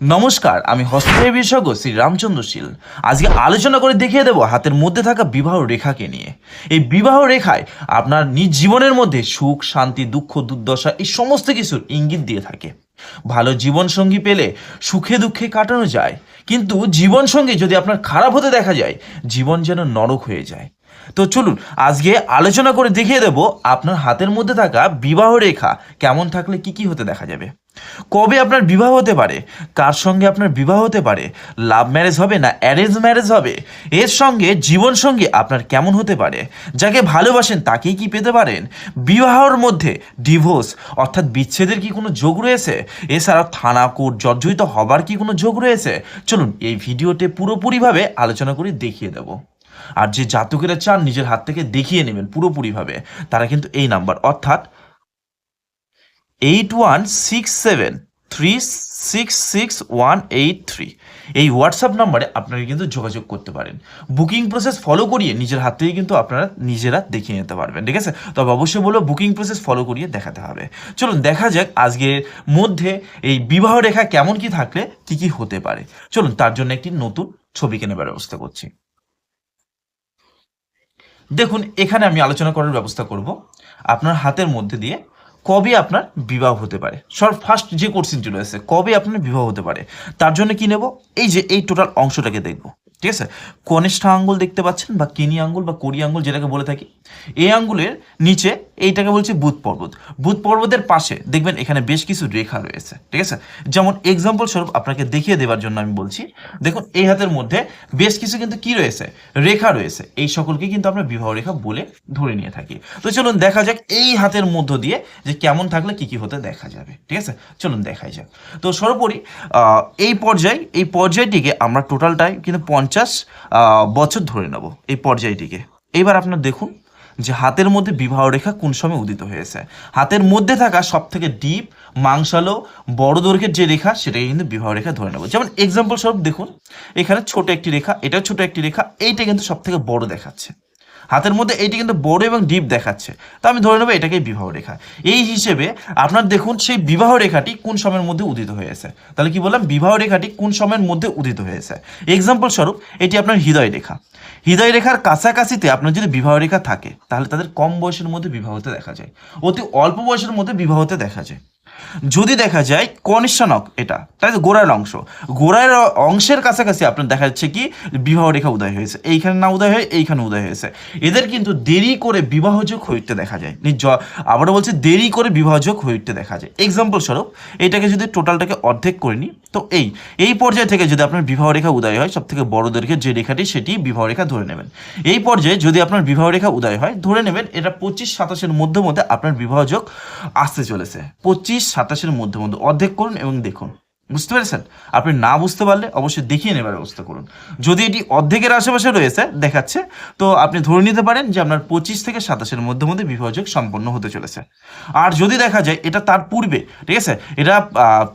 নমস্কার, আমি হস্তক্ষেপ বিশেষজ্ঞ শ্রী রামচন্দ্র শীল। আজকে আলোচনা করে দেখিয়ে দেবো হাতের মধ্যে থাকা বিবাহ রেখাকে নিয়ে। এই বিবাহ রেখায় আপনার নিজ জীবনের মধ্যে সুখ, শান্তি, দুঃখ, দুর্দশা এই সমস্ত কিছুর ইঙ্গিত দিয়ে থাকে। ভালো জীবনসঙ্গী পেলে সুখে দুঃখে কাটানো যায়, কিন্তু জীবনসঙ্গী যদি আপনার খারাপ হতে দেখা যায়, জীবন যেন নরক হয়ে যায়। তো চলুন, আজকে আলোচনা করে দেখিয়ে দেব আপনার হাতের মধ্যে থাকা বিবাহ রেখা কেমন থাকলে কি কি হতে দেখা যাবে। কবে আপনার বিবাহ হতে পারে? কার সঙ্গে আপনার বিবাহ হতে পারে? লাভ ম্যারেজ হবে না অ্যারেঞ্জ ম্যারেজ হবে? এর সঙ্গে জীবন সঙ্গী আপনার কেমন হতে পারে? যাকে ভালোবাসেন তাকেই কি পেতে পারেন? বিবাহর মধ্যে ডিভোর্স অর্থাৎ বিচ্ছেদের কি কোনো যোগ রয়েছে? এছাড়াও থানা, কোর্ট, জর্জরিত হবার কি কোনো যোগ রয়েছে? চলুন এই ভিডিওতে পুরোপুরিভাবে আলোচনা করে দেখিয়ে দেবো। আর যে জাতকেরা চান, নিজের হাত থেকে দেখিয়ে নেবেন পুরোপুরিভাবে। তারা কিন্তু এই নাম্বার অর্থাৎ eight one six seven three six six one eight three এই হোয়াটসঅ্যাপ নাম্বারে আপনারা কিন্তু যোগাযোগ করতে পারেন। বুকিং প্রসেস ফলো করিয়ে নিজের হাত থেকে কিন্তু আপনারা নিজেরা দেখিয়ে নিতে পারবেন, ঠিক আছে? তবে অবশ্যই বলব বুকিং প্রসেস ফলো করিয়ে দেখাতে হবে। চলুন, দেখা যাক আজকের মধ্যে এই বিবাহ রেখা কেমন কি থাকলে কি কি হতে পারে। চলুন, তার জন্য একটি নতুন ছবি কেনার ব্যবস্থা করছি। দেখুন, এখানে আমি আলোচনা করার ব্যবস্থা করব। আপনার হাতের মধ্যে দিয়ে কবে আপনার বিবাহ হতে পারে? সর ফার্স্ট যে কোশ্চেনটি রয়েছে, কবে আপনার বিবাহ হতে পারে? তার জন্য কি নেব? এই যে, এই টোটাল অংশটাকে দেখব। ঠিক আছে? কনিষ্ঠা আঙ্গুল দেখতে পাচ্ছেন বা কিনি আঙ্গুল বা কড়ি আঙ্গুল যেটাকে বলে থাকি, এই আঙ্গুলের নিচে এইটাকে বলছি বুধ পর্বত। বুধ পর্বতের পাশে দেখবেন এখানে বেশ কিছু রেখা রয়েছে, ঠিক আছে? যেমন এক্সাম্পল স্বরূপ আপনাকে দেখিয়ে দেওয়ার জন্য আমি বলছি, দেখুন এই হাতের মধ্যে বেশ কিছু কিন্তু কি রয়েছে? রেখা রয়েছে। এই সকলকে কিন্তু আমরা বিবাহ রেখা বলে ধরে নিয়ে থাকি। তো চলুন দেখা যাক এই হাতের মধ্য দিয়ে যে কেমন থাকলে কি কি হতে দেখা যাবে, ঠিক আছে? চলুন দেখাই যাক। তো সর্বোপরি এই পর্যায়, এই পর্যায়টিকে আমরা টোটালটাই কিন্তু পঞ্চাশ বছর ধরে নেব, এই পর্যায়টিকে। এইবার আপনার দেখুন যে হাতের মধ্যে বিবাহ রেখা কোন সময় উদিত হয়েছে। হাতের মধ্যে থাকা সব থেকে ডিপ, মাংসালো, বড় দৈর্ঘ্যের যে রেখা, সেটাকে কিন্তু বিবাহ রেখা ধরে নেব। যেমন এক্সাম্পল স্বরূপ দেখুন, এখানে ছোট একটি রেখা এটা ছোট একটি রেখা, এইটা কিন্তু সব থেকে বড় দেখাচ্ছে। হাতের মধ্যে এইটি কিন্তু বড় এবং ডিপ দেখাচ্ছে। তা আমি ধরে নেব এটাকেই বিবাহ রেখা। এই হিসেবে আপনার দেখুন সেই বিবাহ রেখাটি কোন সময়ের মধ্যে উদিত হয়েছে। তাহলে কি বললাম? বিবাহ রেখাটি কোন সময়ের মধ্যে উদিত হয়েছে? এক্সাম্পল স্বরূপ, এটি আপনার হৃদয় রেখা। হৃদয় রেখার কাছাকাছিতে আপনার যদি বিবাহ রেখা থাকে, তাহলে তাদের কম বয়সের মধ্যে বিবাহ হতে দেখা যায়। অতি অল্প বয়সের মধ্যে বিবাহ হতে দেখা যায়। যদি দেখা যায় কনিষ্ঠানক এটা, তাই গোড়ার অংশ। গোড়ার অংশের কাছাকাছি আপনার দেখা যাচ্ছে কি, বিবাহ রেখা উদয় হয়েছে। এইখানে না উদয় হয়ে এইখানে উদয় হয়েছে। এদের কিন্তু দেরি করে বিবাহযোগ হয়ে উঠতে দেখা যায়। নিজ আবারও বলছে, দেরি করে বিবাহযোগ হয়ে উঠতে দেখা যায়। এক্সাম্পল স্বরূপ, এটাকে যদি টোটালটাকে অর্ধেক করে নিই, তো এই এই পর্যায় থেকে যদি আপনার বিবাহ রেখা উদয় হয় সব থেকে বড় দৈর্ঘ্যের যে রেখাটি, সেটি বিবাহ রেখা ধরে নেবেন। এই পর্যায়ে যদি আপনার বিবাহ রেখা উদয় হয়, ধরে নেবেন এটা পঁচিশ সাতাশের মধ্যে মধ্যে আপনার বিবাহযোগ আসতে চলেছে। পঁচিশ সাতাশের মধ্যে মধ্যে অর্ধেক করুন এবং দেখুন। বুঝতে পেরেছেন? আপনি না বুঝতে পারলে অবশ্যই দেখিয়ে নেবার ব্যবস্থা করুন। যদি এটি অর্ধেকের আশেপাশে রয়েছে, দেখাচ্ছে, তো আপনি ধরে নিতে পারেন যে আপনার পঁচিশ থেকে সাতাশের মধ্যে মধ্যে বিভাজক সম্পন্ন হতে চলেছে। আর যদি দেখা যায়, এটা তার পূর্বে, ঠিক আছে? এটা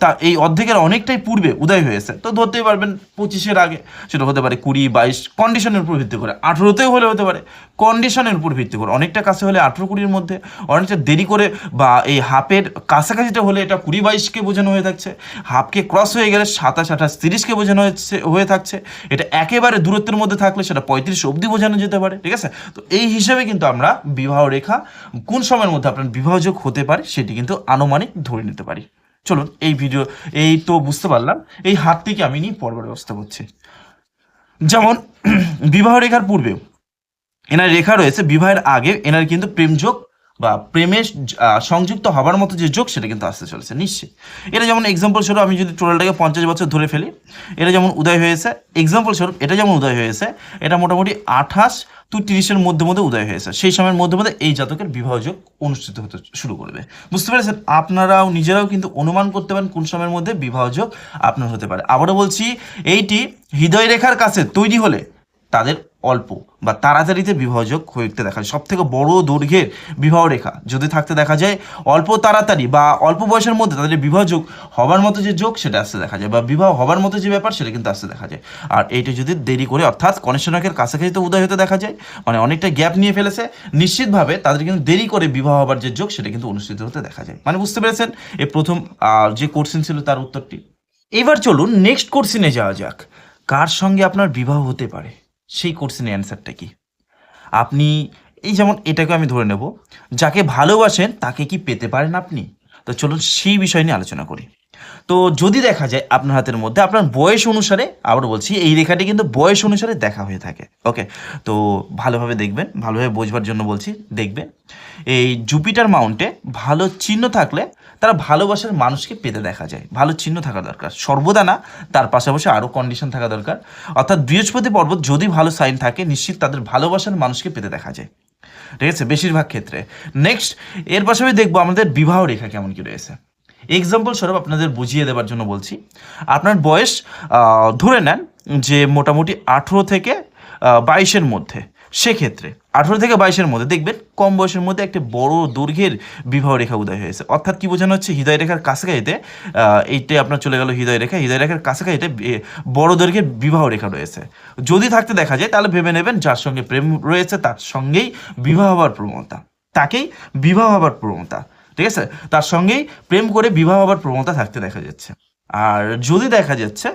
তা, এই অর্ধেকের অনেকটাই পূর্বে উদয় হয়েছে, তো ধরতেই পারবেন পঁচিশের আগে, সেটা হতে পারে কুড়ি, বাইশ কন্ডিশনের উপর ভিত্তি করে। আঠেরোতেও হলে হতে পারে কন্ডিশনের উপর ভিত্তি করে। অনেকটা কাছে হলে আঠেরো কুড়ির মধ্যে, অনেকটা দেরি করে বা এই হাফের কাছাকাছিটা হলে এটা কুড়ি, বাইশকে বোঝানো হয়ে থাকছে। হাফকে ক্রস হয়ে গেলে সাতাশ, আঠাশ, তিরিশকে বোঝানো হচ্ছে হয়ে থাকছে। এটা একেবারে দূরত্বের মধ্যে থাকলে সেটা পঁয়ত্রিশ অবধি বোঝানো যেতে পারে, ঠিক আছে? তো এই হিসেবে কিন্তু আমরা বিবাহ রেখা কোন সময়ের মধ্যে আপনার বিবাহযোগ হতে পারে সেটি কিন্তু আনুমানিক ধরে নিতে পারি। চলুন, এই ভিডিও, এই তো বুঝতে পারলাম, এই হাতটিকে আমি নিয়ে পর্ব ব্যবস্থা করছি। যেমন, বিবাহ রেখার পূর্বেও, এনার রেখা রয়েছে, বিবাহের আগে এনার কিন্তু প্রেমযোগ বা প্রেমে আহ, সংযুক্ত হবার মতো যে যোগ সেটা কিন্তু আসতে চলেছে নিশ্চয়ই। এটা যেমন এক্সাম্পল স্বরূপ আমি যদি টোটালটাকে পঞ্চাশ বছর ধরে ফেলি এটা যেমন উদয় হয়েছে এক্সাম্পল স্বরূপ এটা যেমন উদয় হয়েছে এটা মোটামুটি আঠাশ টু তিরিশের মধ্যে মধ্যে উদয় হয়েছে। সেই সময়ের মধ্যে মধ্যে এই জাতকের বিবাহযোগ অনুষ্ঠিত হতে শুরু করবে। বুঝতে পেরেছেন? আপনারাও নিজেরাও কিন্তু অনুমান করতে পারেন কোন সময়ের মধ্যে বিবাহযোগ আপনার হতে পারে। আবারও বলছি এইটি হৃদয় রেখার কাছে তৈরি হলে তাদের অল্প বা তাড়াতাড়িতে বিবাহযোগ হয়ে দেখা যায়। সব থেকে বড় দৈর্ঘ্যের বিবাহ রেখা যদি থাকতে দেখা যায়, অল্প তাড়াতাড়ি বা অল্প বয়সের মধ্যে তাদের বিবাহযোগ হবার মতো যে যোগ, সেটা আসতে দেখা যায় বা বিবাহ হবার মতো যে ব্যাপার, সেটা কিন্তু আসতে দেখা যায়। আর এইটা যদি দেরি করে, অর্থাৎ কনেশনকের কাছাকাছি তো উদয় হতে দেখা যায় মানে অনেকটা গ্যাপ নিয়ে ফেলেছে, নিশ্চিতভাবে তাদের কিন্তু দেরি করে বিবাহ হবার যে যোগ, সেটা কিন্তু অনুষ্ঠিত হতে দেখা যায়। মানে বুঝতে পেরেছেন? এই প্রথম যে কোর্সিন ছিল তার উত্তরটি। এবার চলুন নেক্সট কোর্সিনে যাওয়া যাক। কার সঙ্গে আপনার বিবাহ হতে পারে? সেই কোর্সিনের অ্যান্সারটা কি? আপনি এই যেমন এটাকে আমি ধরে নেব, যাকে ভালোবাসেন তাকে কি পেতে পারেন আপনি? তো চলুন সেই বিষয় নিয়ে আলোচনা করি। তো যদি দেখা যায় আপনার হাতের মধ্যে, আপনার বয়স অনুসারে, আবার বলছি, এই রেখাটি কিন্তু বয়স অনুসারে দেখা হয়ে থাকে, ওকে? তো ভালোভাবে দেখবেন, ভালোভাবে বোঝবার জন্য বলছি, দেখবেন। এই জুপিটার মাউন্টে ভালো চিহ্ন থাকলে তারা ভালোবাসার মানুষকে পেতে দেখা যায়। ভালো চিহ্ন থাকা দরকার। সর্বদা না, তার পাশাপাশি আরও কন্ডিশন থাকা দরকার। অর্থাৎ বৃহস্পতি পর্বত যদি ভালো সাইন থাকে, নিশ্চিত তাদের ভালোবাসার মানুষকে পেতে দেখা যায়। ঠিক আছে? বেশিরভাগ ক্ষেত্রে। নেক্সট এর পাশাপাশি দেখব আমাদের বিবাহ রেখা কেমন কি রয়েছে। এক্সাম্পল স্বরূপ আপনাদের বুঝিয়ে দেওয়ার জন্য বলছি। আপনার বয়স ধরে নেন যে মোটামুটি আঠেরো থেকে বাইশের মধ্যে। সেক্ষেত্রে আঠেরো থেকে বাইশের মধ্যে দেখবেন কম বয়সের মধ্যে একটি বড় দৈর্ঘ্যের বিবাহ রেখা উদয় হয়েছে। অর্থাৎ কি বোঝানো হচ্ছে? হৃদয় রেখার কাছাকাছিতে এইটাই আপনার চলে গেল হৃদয় রেখা। হৃদয় রেখার কাছাকাছিতে বড় দৈর্ঘ্যের বিবাহ রেখা রয়েছে। যদি থাকতে দেখা যায়, তাহলে ভেবে নেবেন যার সঙ্গে প্রেম রয়েছে, তার সঙ্গেই বিবাহ হওয়ার প্রবণতা। তাকেই বিবাহ হওয়ার প্রবণতা, ঠিক আছে? তার সঙ্গেই প্রেম করে বিবাহ হওয়ার প্রবণতা থাকতে দেখা যাচ্ছে। আর যদি দেখা যাচ্ছে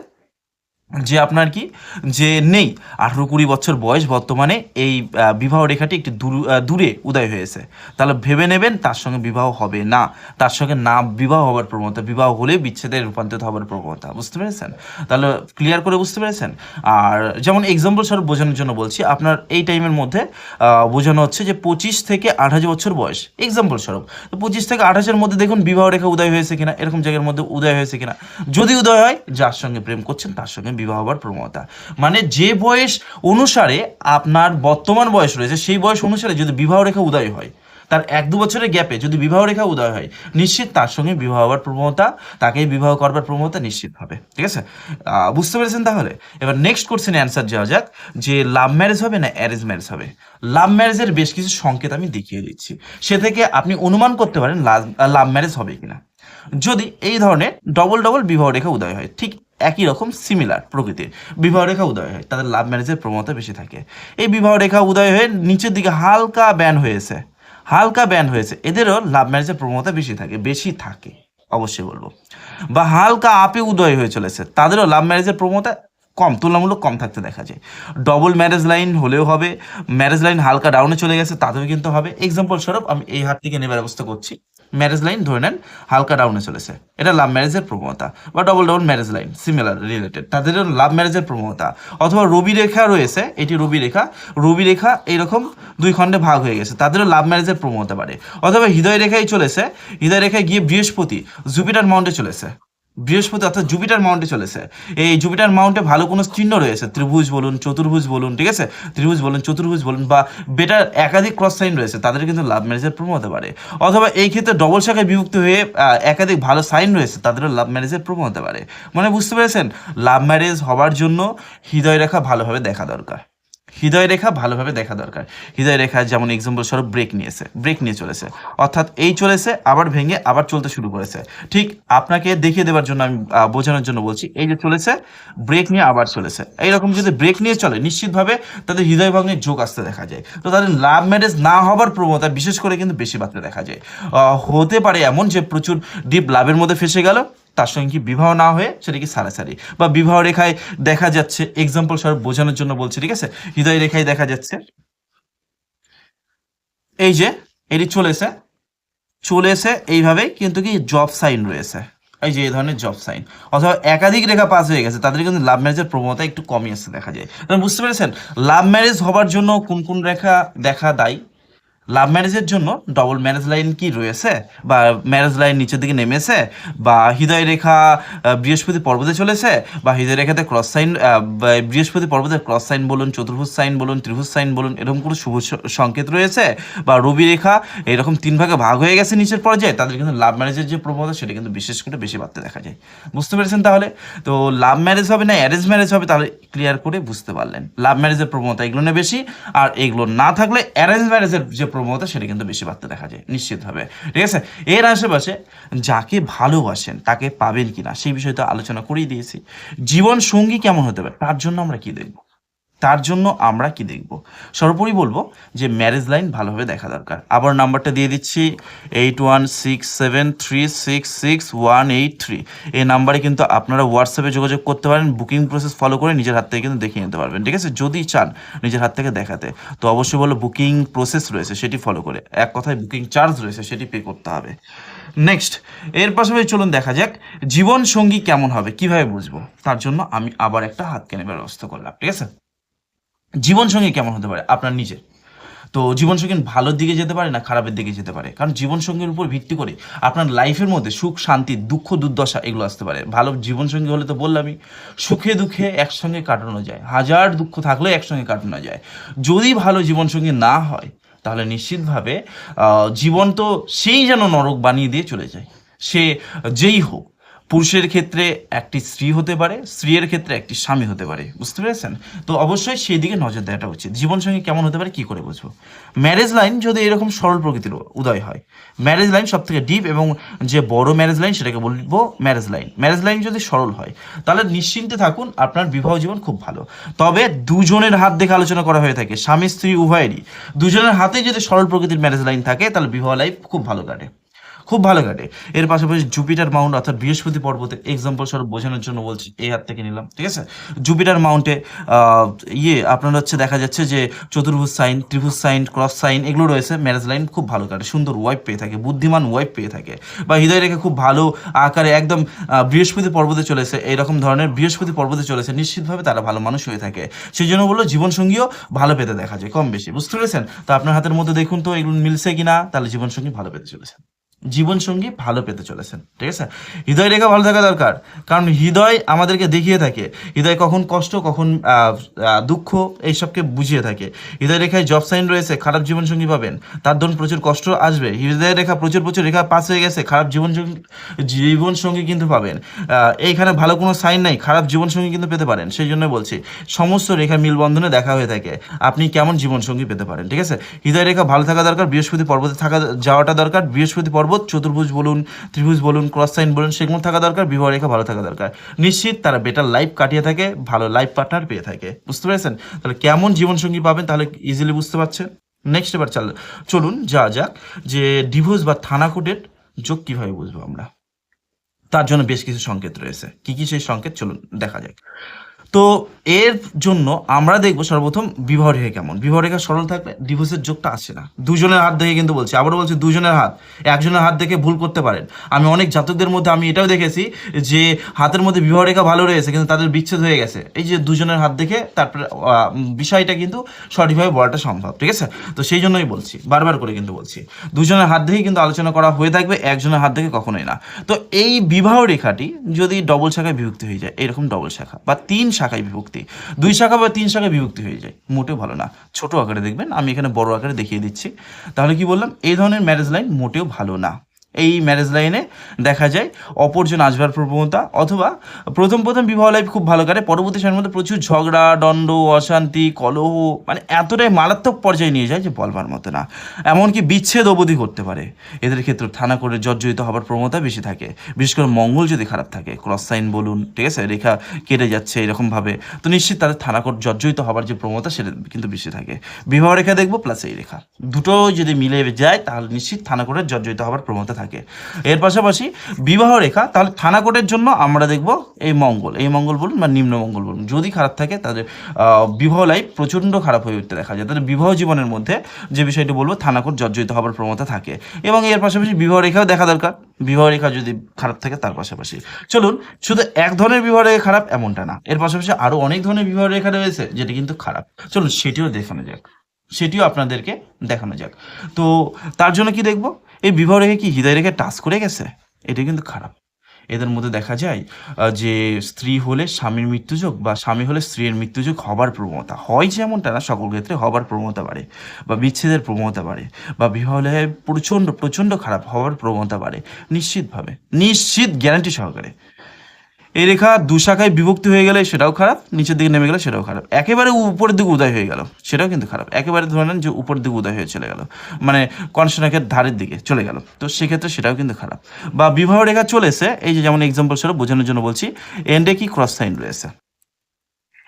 যে আপনার কি? যে নেই। আঠেরো কুড়ি বছর বয়স বর্তমানে এই বিবাহ রেখাটি একটি দূর- উদয় হয়েছে। তাহলে ভেবে নেবেন তার সঙ্গে বিবাহ হবে না। তার সঙ্গে না বিবাহ হওয়ার প্রবণতা, বিবাহ হলে বিচ্ছেদে রূপান্তরিত হবার প্রবণতা, বুঝতে পেরেছেন? তাহলে ক্লিয়ার করে বুঝতে পেরেছেন? আর যেমন এক্সাম্পল স্বরূপ বোঝানোর জন্য বলছি, আপনার এই টাইমের মধ্যে বোঝানো হচ্ছে যে পঁচিশ থেকে আঠাশ বছর বয়স। এক্সাম্পল স্বরূপ। তো পঁচিশ থেকে আঠাশের মধ্যে দেখুন বিবাহ রেখা উদয় হয়েছে কিনা, এরকম জায়গার মধ্যে উদয় হয়েছে কিনা। যদি উদয় হয়, যার সঙ্গে প্রেম করছেন, তার সঙ্গে বিবাহ হওয়ার প্রবণতা। মানে যে বয়স অনুসারে আপনার বর্তমান বয়স রয়েছে, সেই বয়স অনুসারে যদি বিবাহ রেখা উদয় হয়, তার এক দু বছরের গ্যাপে যদি বিবাহ রেখা উদয় হয়, নিশ্চিত তার সঙ্গে বিবাহ হওয়ার প্রবণতা, তাকেই বিবাহ করবার প্রবণতা নিশ্চিত হবে। ঠিক আছে? বুঝতে পেরেছেন তাহলে? এবার নেক্সট কোশ্চেনে অ্যান্সার যাওয়া যাক, যে লাভ ম্যারেজ হবে না অ্যারেঞ্জ ম্যারেজ হবে? লাভ ম্যারেজের বেশ কিছু সংকেত আমি দেখিয়ে দিচ্ছি। সে থেকে আপনি অনুমান করতে পারেন লাভ ম্যারেজ হবে কিনা। যদি এই ধরনের ডবল ডবল বিবাহ রেখা উদয় হয়, ঠিক একই রকম সিমিলার প্রকৃতির। বিবাহ রেখা উদয় হয়, তাদের লাভ ম্যারেজের প্রবণতা বেশি থাকে। এই বিবাহ রেখা উদয় হয়ে নিচের দিকে হালকা ব্যান হয়েছে। হালকা ব্যান হয়েছে, এদেরও লাভ ম্যারেজের প্রবণতা বেশি থাকে বেশি থাকে, অবশ্যই বলব। বা হালকা আপে উদয় হয়ে চলেছে, তাদেরও লাভ ম্যারেজের প্রবণতা কম, তুলনামূলক কম থাকতে দেখা যায়। ডবল ম্যারেজ লাইন হলেও হবে ম্যারেজ লাইন হালকা ডাউনে চলে গেছে, তাতেও কিন্তু হবে। এক্সাম্পল স্বরূপ, আমি এই হাত থেকে নেবার ব্যবস্থা করছি। ম্যারেজ লাইন ধরে নেন, হালকা ডাউনে চলেছে। এটা লাভ ম্যারেজের প্রবণতা বা double down marriage line similar related তাদেরও লাভ ম্যারেজের প্রবণতা। অথবা রবি রেখা রয়েছে, এটি রবি রেখা। রবি রেখা এইরকম দুই খণ্ডে ভাগ হয়ে গেছে, তাদেরও লাভ ম্যারেজের প্রবণতা বাড়ে। অথবা হৃদয় রেখাই চলেছে, হৃদয় রেখায় গিয়ে বৃহস্পতি জুপিটার মাউন্টে চলেছে। বৃহস্পতি অর্থাৎ জুপিটার মাউন্টে চলেছে। এই জুপিটার মাউন্টে ভালো কোনো চিহ্ন রয়েছে? ত্রিভুজ বলুন, চতুর্ভুজ বলুন, ঠিক আছে? ত্রিভুজ বলুন, চতুর্ভুজ বলুন বা বেটার একাধিক ক্রস সাইন রয়েছে, তাদের কিন্তু লাভ ম্যারেজের প্রবণ হতে পারে অথবা এই ক্ষেত্রে ডবল শাখায় বিভক্ত হয়ে একাধিক ভালো সাইন রয়েছে, তাদেরও লাভ ম্যারেজের প্রবণ হতে পারে মানে বুঝতে পেরেছেন? লাভ ম্যারেজ হওয়ার জন্য হৃদয় রেখা ভালোভাবে দেখা দরকার। হৃদয় রেখা ভালোভাবে দেখা দরকার। হৃদয় রেখা যেমন এক্সাম্পল স্বরূপ ব্রেক নিয়েছে ব্রেক নিয়ে চলেছে। অর্থাৎ এই চলেছে, আবার ভেঙে আবার চলতে শুরু করেছে। ঠিক আপনাকে দেখিয়ে দেওয়ার জন্য আমি বোঝানোর জন্য বলছি, এই যে চলেছে ব্রেক নিয়ে আবার চলেছে। এইরকম যদি ব্রেক নিয়ে চলে, নিশ্চিতভাবে তাদের হৃদয় ভাঙনের যোগ আসতে দেখা যায়। তো তাদের লাভ ম্যারেজ না হবার প্রবণতা বিশেষ করে কিন্তু বেশি বাড়তে দেখা যায়। হতে পারে এমন যে প্রচুর ডিপ লাভের মধ্যে ফেসে গেল তার সঙ্গে কি বিবাহ না হয়ে সেটা কি সারাসারি? বা বিবাহ রেখায় দেখা যাচ্ছে এক্সাম্পল স্বরূপ বোঝানোর জন্য বলছি, ঠিক আছে? হৃদয় রেখায় দেখা যাচ্ছে। এই যে, এটি চলেছে চলেছে এইভাবে কিন্তু কি জব সাইন রয়েছে। এই যে, এই ধরনের জব সাইন অথবা একাধিক রেখা পাস হয়ে গেছে, তাদের কিন্তু লাভ ম্যারেজের প্রবণতা একটু কমই আসতে দেখা যায়। বুঝতে পেরেছেন? লাভ ম্যারেজ হবার জন্য কোন কোন রেখা দেখা দায়ী? লাভ ম্যারেজের জন্য ডবল ম্যারেজ লাইন কি রয়েছে? বা ম্যারেজ লাইন নিচের দিকে নেমেছে? বা হৃদয় রেখা বৃহস্পতি পর্বতে চলেছে? বা হৃদয় রেখাতে ক্রস সাইন বৃহস্পতি পর্বতে ক্রস সাইন বলুন, চতুর্ভুজ সাইন বলুন, ত্রিভুজ সাইন বলুন, এরকম কোনো শুভ সংকেত রয়েছে? বা রবি রেখা, এরকম তিন ভাগে ভাগ হয়ে গেছে নিচের পর্যায়ে, তাদের কিন্তু লাভ ম্যারেজের যে প্রবণতা, সেটা কিন্তু বিশেষ করে বেশি বাড়তে দেখা যায়। বুঝতে পেরেছেন তাহলে? তো লাভ ম্যারেজ হবে না অ্যারেঞ্জ ম্যারেজ হবে, তাহলে ক্লিয়ার করে বুঝতে পারলেন। লাভ ম্যারেজের প্রবণতা এগুলো নিয়ে বেশি, আর এগুলো না থাকলে অ্যারেঞ্জ ম্যারেজের যে প্রবণতা সেটা কিন্তু বেশি বাড়তে দেখা যায়, নিশ্চিতভাবে। ঠিক আছে? এর আশেপাশে যাকে ভালোবাসেন, তাকে পাবেন কিনা, সেই বিষয়ে তো আলোচনা করেই দিয়েছি। জীবন সঙ্গী কেমন হতে পারে, তার জন্য আমরা কি দেখব? তার জন্য আমরা কি দেখব? সর্বোপরি বলব যে ম্যারেজ লাইন ভালোভাবে দেখা দরকার। আবার নাম্বারটা দিয়ে দিচ্ছি eight one six seven three six six one eight three এই নাম্বারে কিন্তু আপনারা হোয়াটসঅ্যাপে যোগাযোগ করতে পারেন বুকিং প্রসেস ফলো করে নিজের হাত থেকে কিন্তু দেখিয়ে নিতে পারবেন, ঠিক আছে? যদি চান নিজের হাত থেকে দেখাতে। তো অবশ্যই বলো বুকিং প্রসেস রয়েছে, সেটি ফলো করে। এক কথায় বুকিং চার্জ রয়েছে, সেটি পে করতে হবে। নেক্সট এর পাশাপাশি চলুন দেখা যাক জীবন সঙ্গী কেমন হবে, কীভাবে বুঝব? তার জন্য আমি আবার একটা হাত কেনে ব্যবস্থা করলাম, ঠিক আছে? জীবন সঙ্গী কেমন হতে পারে? আপনার নিজের। তো জীবনসঙ্গী ভালোর দিকে যেতে পারে না খারাপের দিকে যেতে পারে? কারণ জীবনসঙ্গীর উপর ভিত্তি করে আপনার লাইফের মধ্যে সুখ, শান্তি, দুঃখ, দুর্দশা এগুলো আসতে পারে। ভালো জীবনসঙ্গী হলে তো বললামই, সুখে দুঃখে একসঙ্গে কাটানো যায়। হাজার দুঃখ থাকলেও একসঙ্গে কাটানো যায়। যদি ভালো জীবনসঙ্গী না হয়, তাহলে নিশ্চিতভাবে জীবন তো সেই যেন নরক বানিয়ে দিয়ে চলে যায়। সে যেই হোক পুরুষের ক্ষেত্রে একটি স্ত্রী হতে পারে, স্ত্রীর ক্ষেত্রে একটি স্বামী হতে পারে। বুঝতে পেরেছেন? তো অবশ্যই সেই দিকে নজর দেওয়াটা উচিত। জীবনসঙ্গী কেমন হতে পারে, কি করে বুঝব? ম্যারেজ লাইন যদি এরকম সরল প্রকৃতির উদয় হয় ম্যারেজ লাইন সব থেকে ডিপ এবং যে বড় ম্যারেজ লাইন সেটাকে বলব ম্যারেজ লাইন ম্যারেজ লাইন যদি সরল হয়, তাহলে নিশ্চিন্তে থাকুন, আপনার বিবাহ জীবন খুব ভালো। তবে দুজনের হাত দেখে আলোচনা করা হয়ে থাকে স্বামী স্ত্রী উভয়েরই। দুজনের হাতে যদি সরল প্রকৃতির ম্যারেজ লাইন থাকে, তাহলে বিবাহ লাইফ খুব ভালো কাটে। খুব ভালো কাটে এর পাশাপাশি জুপিটার মাউন্ট অর্থাৎ বৃহস্পতি পর্বতে এক্সাম্পল স্বরূপ বোঝানোর জন্য বলছি, এই হাত থেকে নিলাম, ঠিক আছে? জুপিটার মাউন্টে ইয়ে আপনার হচ্ছে দেখা যাচ্ছে যে চতুর্ভুজ সাইন, ত্রিভুজ সাইন, ক্রস সাইন, এগুলো রয়েছে, ম্যারেজ লাইন খুব ভালো কাটে সুন্দর ওয়াইফ পেয়ে থাকে, বুদ্ধিমান ওয়াইফ পেয়ে থাকে, বা হৃদয় রেখে খুব ভালো আকারে একদম বৃহস্পতি পর্বতে চলেছে এইরকম ধরনের বৃহস্পতি পর্বতে চলেছে, নিশ্চিতভাবে তারা ভালো মানুষ হয়ে থাকে। সেই জন্য বলল জীবনসঙ্গীও ভালো পেতে দেখা যায়, কম বেশি, বুঝতে পেরেছেন? তো আপনার হাতের মধ্যে দেখুন তো এগুলো মিলছে কিনা, তাহলে জীবনসঙ্গী ভালো পেতে চলেছে। জীবনসঙ্গী ভালো পেতে চলেছেন, ঠিক আছে? হৃদয় রেখা ভালো থাকা দরকার, কারণ হৃদয় আমাদেরকে দেখিয়ে থাকে। হৃদয় কখন কষ্ট, কখন দুঃখ এইসবকে বুঝিয়ে থাকে। হৃদয় রেখায় জব সাইন রয়েছে, খারাপ জীবনসঙ্গী পাবেন। তার ধরুন প্রচুর কষ্ট আসবে। হৃদয় রেখা প্রচুর প্রচুর রেখা পাস হয়ে গেছে, খারাপ জীবনসঙ্গী জীবনসঙ্গী কিন্তু পাবেন। এইখানে ভালো কোনো সাইন নাই, খারাপ জীবনসঙ্গী কিন্তু পেতে পারেন, সেই জন্য বলছি। সমস্ত রেখা মিলবন্ধনে দেখা হয়ে থাকে। আপনি কেমন জীবনসঙ্গী পেতে পারেন, ঠিক আছে? হৃদয় রেখা ভালো থাকা দরকার, বৃহস্পতি পর্বতে থাকা, যাওয়াটা দরকার, বৃহস্পতি পর্বত চতুর্ভুজ বলুন, ত্রিভুজ বলুন ক্রস সাইন বলুন, সেগুলো থাকা দরকার, বিবাহ রেখা ভালো থাকা দরকার। নিশ্চিত তারা বেটার লাইফ কাটিয়ে থাকে, ভালো লাইফ পার্টনার পেয়ে থাকে। বুঝতে পেরেছেন? তাহলে কেমন জীবনসঙ্গী পাবেন, তাহলে ইজিলি বুঝতে পারছেন? নেক্সট এবার চাল চলুন যা যাক যে ডিভোর্স বা থানা কোর্টের যোগ কীভাবে বুঝব আমরা। তার জন্য বেশ কিছু সংকেত রয়েছে। কি কি সেই সংকেত? চলুন, দেখা যাক। তো এর জন্য আমরা দেখব সর্বপ্রথম বিবাহ রেখা কেমন। বিবাহ রেখা সরল থাকলে ডিভোর্সের যোগটা আসে না। দুজনের হাত দেখে কিন্তু বলছি। আবারও বলছি দুজনের হাত। একজনের হাত দেখে ভুল করতে পারেন। আমি অনেক জাতকদের মধ্যে আমি এটাও দেখেছি যে হাতের মধ্যে বিবাহ রেখা ভালো রয়েছে, কিন্তু তাদের বিচ্ছেদ হয়ে গেছে। এই যে দুজনের হাত দেখে তারপরে বিষয়টা কিন্তু সঠিকভাবে বলাটা সম্ভব, ঠিক আছে? তো সেই জন্যই বলছি, বারবার করে কিন্তু বলছি। দুজনের হাত দেখেই কিন্তু আলোচনা করা হয়ে থাকবে, একজনের হাত দেখে কখনোই না। তো এই বিবাহ রেখাটি যদি ডবল শাখায় বিভক্ত হয়ে যায়, এরকম ডবল শাখা, বা তিন শাখায় বিভক্তি। দুই শাখা বা তিন শাখায় বিভক্তি হয়ে যায়। মোটেও ভালো না। ছোট আকারে দেখবেন, আমি এখানে বড় আকারে দেখিয়ে দিচ্ছি। তাহলে কি বললাম? এই ধরনের ম্যারেজ লাইন মোটেও ভালো না। এই ম্যারেজ লাইনে দেখা যায় অপরজন আসবার প্রবণতা অথবা প্রথম প্রথম বিবাহ লাইফ খুব ভালো কাটে, পরবর্তী সময়ের মধ্যে প্রচুর ঝগড়া, দণ্ড, অশান্তি, কলহ মানে এতটাই মারাত্মক পর্যায়ে নিয়ে যায় যে বলবার মতো না। এমনকি বিচ্ছেদ অবধি করতে পারে। এদের ক্ষেত্রে থানা করে জর্জরিত হবার প্রবণতা বেশি থাকে। বিশেষ করে মঙ্গল যদি খারাপ থাকে ক্রস সাইন বলুন, ঠিক আছে? রেখা কেটে যাচ্ছে এরকমভাবে। তো নিশ্চিত তাদের থানা কোর্ট জর্জরিত হবার যে প্রবণতা সেটা কিন্তু বেশি থাকে। বিবাহ রেখা দেখব প্লাস এই রেখা। দুটো যদি মিলে যায়, তাহলে নিশ্চিত থানা কোর্টের জর্জরিত হবার প্রবণতা থাকে। এর পাশাপাশি বিবাহ রেখা, তাহলে থানা কোর্টের জন্য আমরা দেখব এই মঙ্গল। এই মঙ্গল বলুন বা নিম্ন মঙ্গল বলুন। যদি খারাপ থাকে তাদের বিবাহ লাইফ প্রচণ্ড খারাপ হয়ে উঠতে দেখা যায়। তাদের বিবাহ জীবনের মধ্যে যে বিষয়টি বলব থানাকোট জর্জরিত হবার প্রবণতা থাকে। এবং এর পাশাপাশি বিবাহ রেখাও দেখা দরকার। বিবাহ রেখা যদি খারাপ থাকে, তার পাশাপাশি। চলুন, শুধু এক ধরনের বিবাহ রেখা খারাপ এমনটা না। এর পাশাপাশি আরও অনেক ধরনের বিবাহ রেখা রয়েছে, যেটি কিন্তু খারাপ। চলুন, সেটিও দেখানো যাক। সেটিও আপনাদেরকে দেখানো যাক। তো, তার জন্য কি দেখব? এই বিবাহ রেখে কি হৃদয় রেখে টাচ করে গেছে? এটা কিন্তু খারাপ। এদের মধ্যে দেখা যায় যে স্ত্রী হলে স্বামীর মৃত্যুযোগ বা স্বামী হলে স্ত্রীর মৃত্যুযোগ হবার প্রবণতা। হয় যেমনটা না, সকল ক্ষেত্রে হবার প্রবণতা বাড়ে বা বিচ্ছেদের প্রবণতা বাড়ে বা বিবাহ হলে প্রচণ্ড প্রচণ্ড খারাপ হওয়ার প্রবণতা বাড়ে। নিশ্চিতভাবে, নিশ্চিত গ্যারান্টি সহকারে। এই রেখা দু শাখায় বিভক্তি হয়ে গেলে সেটাও খারাপ, নিচের দিকে নেমে গেলে সেটাও খারাপ। একেবারে উপরের দিকে উদয় হয়ে গেল, সেটাও কিন্তু খারাপ। একেবারে ধরে নেন যে উপরের দিকে উদয় হয়ে চলে গেল মানে কনসনাকের ধারের দিকে চলে গেল। তো সেক্ষেত্রে সেটাও কিন্তু খারাপ। বা বিবাহ রেখা চলেছে এই যে যেমন এক্সাম্পল সেটা বোঝানোর জন্য বলছি এন্ডে কি ক্রস সাইন রয়েছে?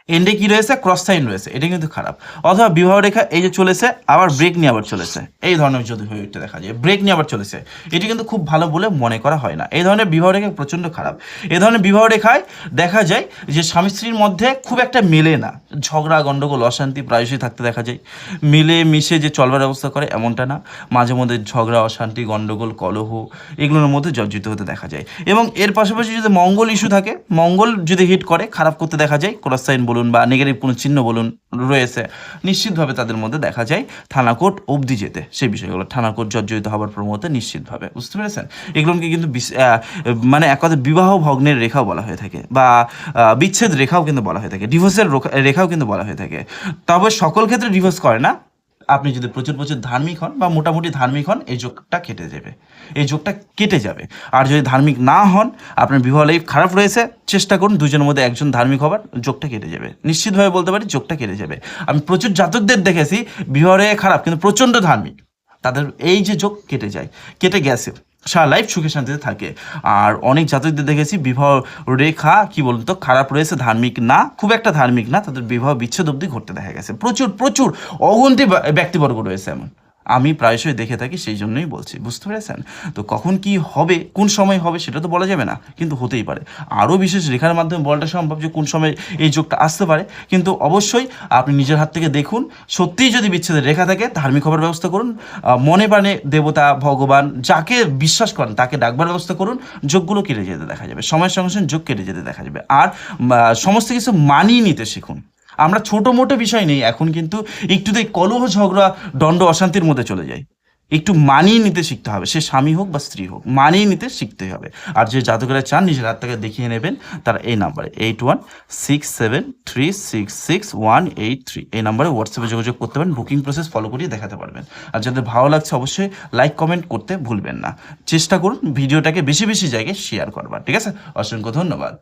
এন্ডে কি রয়েছে? ক্রস সাইন রয়েছে। এটা কিন্তু খারাপ। অথবা বিবাহ রেখা এই যে চলেছে, আবার ব্রেক নিয়ে আবার চলেছে। এই ধরনের যদি হয়ে দেখা যায় ব্রেক নিয়ে আবার চলেছে। এটি কিন্তু খুব ভালো বলে মনে করা হয় না। এই ধরনের বিবাহ রেখা প্রচণ্ড খারাপ। এই ধরনের বিবাহ রেখায় দেখা যায় যে স্বামী স্ত্রীর মধ্যে খুব একটা মেলে না। ঝগড়া গণ্ডগোল অশান্তি প্রায়শই থাকতে দেখা যায়। মিলে, মিশে যে চলবার ব্যবস্থা করে এমনটা না। মাঝে মধ্যে ঝগড়া, অশান্তি গণ্ডগোল কলহ এগুলোর মধ্যে জর্জিত হতে দেখা যায়। এবং এর পাশাপাশি যদি মঙ্গল ইস্যু থাকে, মঙ্গল যদি হিট করে, খারাপ করতে দেখা যায় ক্রস সাইন বলুন বা নেগেটিভ কোনো চিহ্ন বলুন রয়েছে, নিশ্চিতভাবে তাদের মধ্যে দেখা যায় থানাকোট অবধি যেতে। সেই বিষয়গুলো থানাকোট জর্জরিত হবার প্রমোতে নিশ্চিতভাবে, বুঝতে পেরেছেন? এগুলোকে কিন্তু মানে এক কথা বিবাহ ভগ্নের রেখাও বলা হয়ে থাকে বা বিচ্ছেদ রেখাও কিন্তু বলা হয়ে থাকে ডিভোর্সের রেখাও কিন্তু বলা হয়ে থাকে। তবে সকল ক্ষেত্রে ডিভোর্স করে না। আপনি যদি প্রচুর প্রচুর ধার্মিক হন বা মোটামুটি ধার্মিক হন, এই যোগটা কেটে যাবে। এই যোগটা কেটে যাবে। আর যদি ধার্মিক না হন, আপনার বিবাহ লাইফ খারাপ রয়েছে, চেষ্টা করুন দুজনের মধ্যে একজন ধার্মিক হবার যোগটা কেটে যাবে। নিশ্চিতভাবে বলতে পারি যোগটা কেটে যাবে। আমি প্রচুর জাতকদের দেখেছি, বিবাহ খারাপ, কিন্তু প্রচণ্ড ধার্মিক। তাদের এই যে যোগ কেটে যায়, কেটে গেছে। সারা লাইফ সুখে শান্তিতে থাকে। আর অনেক জাতকদের দেখেছি, বিবাহ রেখা, কি বলতো, খারাপ রয়েছে, ধার্মিক না, খুব একটা ধার্মিক না, তাদের বিবাহ বিচ্ছেদ অবধি ঘটতে দেখা গেছে। প্রচুর প্রচুর অগন্তি ব্যক্তিবর্গ রয়েছে এমন। আমি প্রায়শই দেখে থাকি সেই জন্যই বলছি, বুঝতে পেরেছেন? তো কখন কি হবে, কোন সময় হবে সেটা তো বলা যাবে না, কিন্তু হতেই পারে। আরও বিশেষ রেখার মাধ্যমে বলাটা সম্ভব যে কোন সময় এই যোগটা আসতে পারে, কিন্তু অবশ্যই আপনি নিজের হাত থেকে দেখুন, সত্যিই যদি বিচ্ছেদের রেখা থাকে, ধার্মিক হবার ব্যবস্থা করুন মনে প্রাণে দেবতা, ভগবান, যাকে বিশ্বাস করেন, তাকে ডাকবার ব্যবস্থা করুন যোগগুলো কেটে যেতে দেখা যাবে, সময়ের সঙ্গে সঙ্গে যোগ কেটে যেতে দেখা যাবে। আর সমস্ত কিছু মানিয়ে নিতে শিখুন। আমরা ছোট মোটো বিষয় নেই, এখন কিন্তু একটু একটুতেই কলহ, ঝগড়া, দণ্ড, অশান্তির মধ্যে চলে যায় একটু মানিয়ে নিতে শিখতে হবে, সে স্বামী হোক বা স্ত্রী হোক, মানিয়ে নিতে শিখতে হবে। আর যে জাতকেরা চান, নিজের হাত থেকে দেখিয়ে নেবেন, তারা এই নাম্বারে eight one six seven three six six one eight three এই নাম্বারে হোয়াটসঅ্যাপে যোগাযোগ করতে পারেন বুকিং প্রসেস ফলো করিয়ে দেখাতে পারবেন। আর যাদের ভালো লাগছে, অবশ্যই লাইক কমেন্ট করতে ভুলবেন না। চেষ্টা করুন, ভিডিওটাকে বেশি বেশি জায়গায় শেয়ার করবার, ঠিক আছে? অসংখ্য ধন্যবাদ।